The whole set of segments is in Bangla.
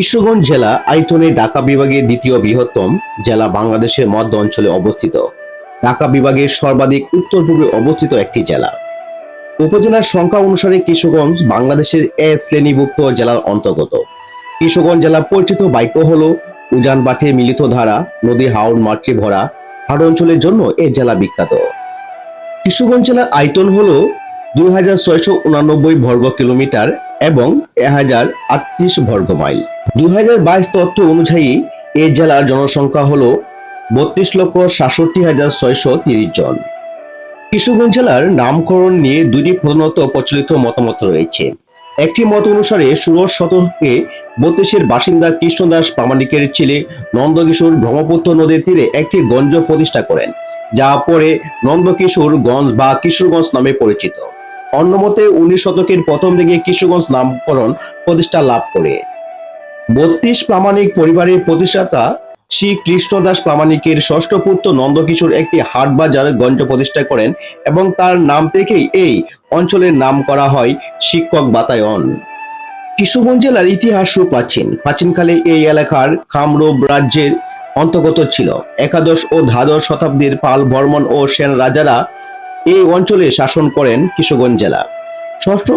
কিশোরগঞ্জ জেলা আয়তনে ঢাকা বিভাগের দ্বিতীয় বৃহত্তম জেলা বাংলাদেশের মধ্য অঞ্চলে অবস্থিত। ঢাকা বিভাগের সর্বাধিক উত্তর পূর্বে অবস্থিত একটি জেলা। উপজেলার সংখ্যা অনুসারে কিশোরগঞ্জ বাংলাদেশের এ শ্রেণীভুক্ত জেলার অন্তর্গত। কিশোরগঞ্জ জেলা পরিচিত বাক্য হল উজান বাটে মিলিত ধারা, নদী হাওড় মাঠে ভরা, হাড় অঞ্চলের জন্য এ জেলা বিখ্যাত। কিশোরগঞ্জ জেলার আয়তন হল দুই হাজার ছয়শো উনানব্বই বর্গ কিলোমিটার এবং এক হাজার আটত্রিশ বর্গ মাইল দুই হাজার বাইশ তথ্য অনুযায়ী এ জেলার জনসংখ্যা হল বত্রিশ লক্ষ সাতষট্টি হাজার ছয়শো তিরিশ জন। কিশোরগঞ্জ জেলার নামকরণ নিয়ে দুটি প্রধানত প্রচলিত মতামত রয়েছে। একটি মত অনুসারে ষোড়শ শতকে বত্রিশের বাসিন্দা কৃষ্ণদাস প্রামাণিকের ছেলে নন্দকিশোর ব্রহ্মপুত্র নদীর তীরে একটি গঞ্জ প্রতিষ্ঠা করেন, যা পরে নন্দকিশোর গঞ্জ বা কিশোরগঞ্জ নামে পরিচিত। অন্যমতে উনিশ শতকের প্রথম দিকে কিশোরগঞ্জ নামকরণ প্রতিষ্ঠা লাভ করে। বত্রিশ প্রামাণিক পরিবারের প্রতিষ্ঠাতা শ্রী কৃষ্ণদাস প্রামাণিকের ষষ্ঠ পুত্র নন্দকিশোর একটি হাট বাজার গঞ্জ প্রতিষ্ঠা করেন এবং তার নাম থেকেই এই অঞ্চলের নাম করা হয় শিক্ষক বাতায়ন। কিশোরগঞ্জ জেলার ইতিহাস সুপ্রাচীন প্রাচীনকালে এই এলাকার কামরূপ রাজ্যের অন্তর্গত ছিল। একাদশ ও দ্বাদশ শতাব্দীর পাল বর্মন ও সেন রাজারা এই অঞ্চলে শাসন করেন কিশোরগঞ্জ জেলা। ষষ্ঠ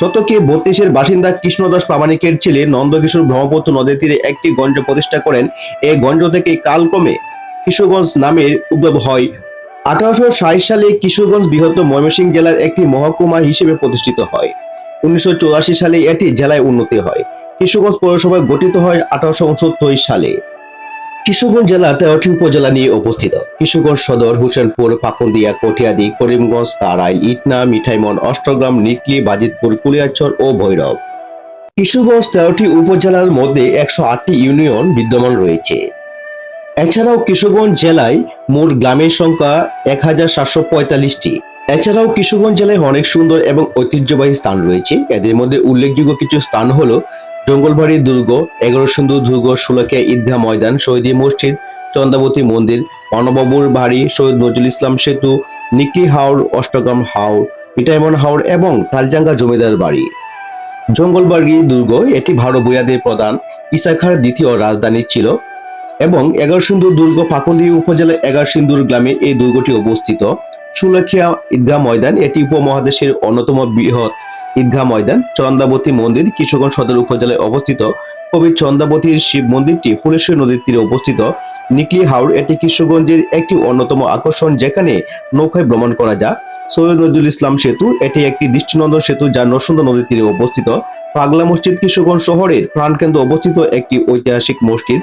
শতকে বত্রিশের বাসিন্দা কৃষ্ণদাস প্রামাণিকের ছেলে নন্দকিশোর ব্রহ্মপুত্র নদীর তীরে একটি গঞ্জ প্রতিষ্ঠা করেন। এই গঞ্জ থেকে কালক্রমে কিশোরগঞ্জ নামের উদ্ভব হয়। আঠারোশো ষাট সালে কিশোরগঞ্জ বৃহত্তম ময়মনসিংহ জেলার একটি মহকুমা হিসেবে প্রতিষ্ঠিত হয়। উনিশশো সালে এটি জেলায় উন্নতি হয়। কিশোরগঞ্জ পৌরসভা গঠিত হয় আঠারোশো উনসত্তর সালে। কিশোরগঞ্জ জেলা তেরোটি উপজেলা নিয়ে অবস্থিত। কিশোরগঞ্জ সদর, হোসেনপুর, পাকুন্দিয়া, কটিয়াদি, করিমগঞ্জ তারাইল ইটনা, মিঠাইমন, অষ্টগ্রাম, নিকলি, বাজিতপুর, কুলিয়াচর ও ভৈরব। কিশোরগঞ্জ তেরোটি উপজেলার মধ্যে একশো আটটি ইউনিয়ন বিদ্যমান রয়েছে। এছাড়াও কিশোরগঞ্জ জেলায় মোট গ্রামের সংখ্যা এক হাজার সাতশো পঁয়তাল্লিশটি। এছাড়াও কিশোরগঞ্জ জেলায় অনেক সুন্দর এবং ঐতিহ্যবাহী স্থান রয়েছে। এদের মধ্যে উল্লেখযোগ্য কিছু স্থান হলো জঙ্গলবাড়ি দুর্গ, এগারো সুন্দর দুর্গ সুলকিয়া ঈদগাহ ময়দান, শহীদী মসজিদ, চন্দাবতী মন্দির, মানবাবুর বাড়ি, শহীদ নজরুল ইসলাম সেতু নিকলি হাওড় অষ্টগ্রাম হাওড় মিটাইমন হাওড় এবং তালজাঙ্গা জমিদার বাড়ি। জঙ্গলবাড়ি দুর্গ এটি ভারত বৈয়াদের প্রধান ইসাখার দ্বিতীয় রাজধানী ছিল এবং এগারোসিন্দুর দুর্গ পাকুন্দি উপজেলার এগারোসিন্দুর গ্রামে এই দুর্গটি অবস্থিত। সুলখিয়া ঈদগাহ ময়দান এটি উপমহাদেশের অন্যতম বৃহৎ ঈদগাহ ময়দান, চন্দাবতী মন্দির, কিশোরগঞ্জ সদর উপজেলায় অবস্থিত। কবি চন্দাবতীর শিব মন্দিরটি ফুলেশ্বরী নদীর তীরে অবস্থিত। নিকলি হাওড় এটি কিশোরগঞ্জের একটি অন্যতম আকর্ষণ, যেখানে নৌকায় ভ্রমণ করা যায়। সৈয়দ নজরুল ইসলাম সেতু, এটি একটি দৃষ্টিনন্দন সেতু যা নরসুন্দর নদীর তীরে অবস্থিত। পাগলা মসজিদ কিশোরগঞ্জ শহরের প্রাণকেন্দ্র অবস্থিত একটি ঐতিহাসিক মসজিদ।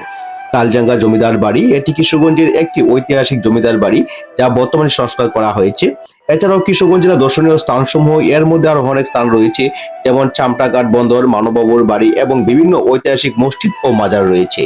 তালজাঙ্গা জমিদার বাড়ি। এটি কিশোরগঞ্জের একটি ঐতিহাসিক জমিদার বাড়ি, যা বর্তমানে সংস্কার করা হয়েছে। এছাড়াও কিশোরগঞ্জ জেলা দর্শনীয় স্থানসমূহ, এর মধ্যে আরও অনেক স্থান রয়েছে, যেমন চামটাঘাট বন্দর, মানবাবুর বাড়ি এবং বিভিন্ন ঐতিহাসিক মসজিদ ও মাজার রয়েছে।